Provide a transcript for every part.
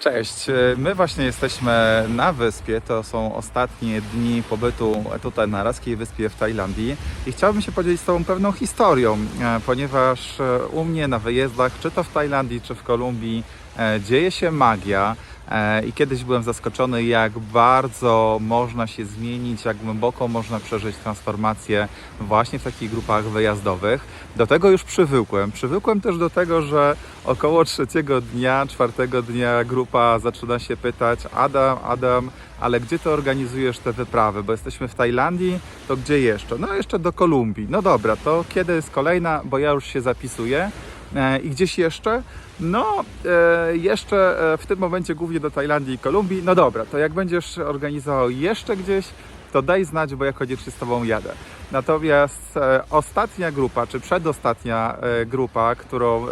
Cześć, my właśnie jesteśmy na wyspie. To są ostatnie dni pobytu tutaj na Raskiej Wyspie w Tajlandii i chciałbym się podzielić z Tobą pewną historią, e, ponieważ e, u mnie na wyjezdach, czy to w Tajlandii, czy w Kolumbii, e, dzieje się magia. E, I kiedyś byłem zaskoczony, jak bardzo można się zmienić, jak głęboko można przeżyć transformację właśnie w takich grupach wyjazdowych. Do tego już przywykłem. Przywykłem też do tego, że około trzeciego dnia, czwartego dnia grupa zaczyna się pytać: Adam, Adam, ale gdzie ty organizujesz te wyprawy? Bo jesteśmy w Tajlandii, to gdzie jeszcze? No, jeszcze do Kolumbii. No dobra, to kiedy jest kolejna? Bo ja już się zapisuję. E, I gdzieś jeszcze? No, e, jeszcze e, w tym momencie głównie do Tajlandii i Kolumbii. No dobra, to jak będziesz organizował jeszcze gdzieś, to daj znać, bo ja koniecznie z Tobą jadę. Natomiast ostatnia grupa, czy przedostatnia grupa, którą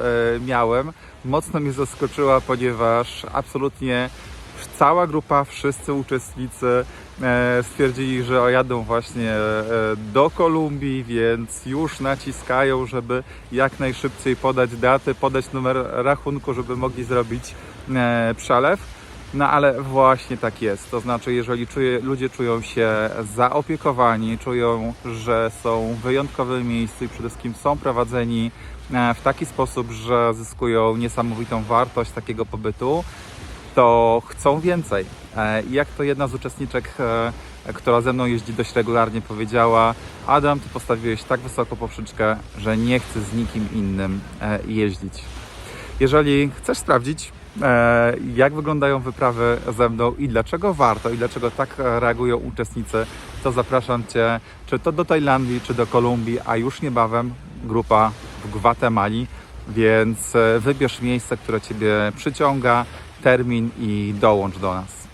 miałem, mocno mnie zaskoczyła, ponieważ absolutnie cała grupa, wszyscy uczestnicy e, stwierdzili, że jadą właśnie e, do Kolumbii, więc już naciskają, żeby jak najszybciej podać daty, podać numer rachunku, żeby mogli zrobić e, przelew. No ale właśnie tak jest. To znaczy, jeżeli czuje, ludzie czują się zaopiekowani, czują, że są w wyjątkowym miejscu i przede wszystkim są prowadzeni w taki sposób, że zyskują niesamowitą wartość takiego pobytu, to chcą więcej. E, I jak to jedna z uczestniczek, e, która ze mną jeździ dość regularnie, powiedziała: Adam, ty postawiłeś tak wysoko poprzeczkę, że nie chcę z nikim innym e, jeździć. Jeżeli chcesz sprawdzić, jak wyglądają wyprawy ze mną i dlaczego warto, i dlaczego tak reagują uczestnicy, to zapraszam Cię, czy to do Tajlandii, czy do Kolumbii, a już niebawem grupa w Gwatemali, więc wybierz miejsce, które Ciebie przyciąga, termin i dołącz do nas.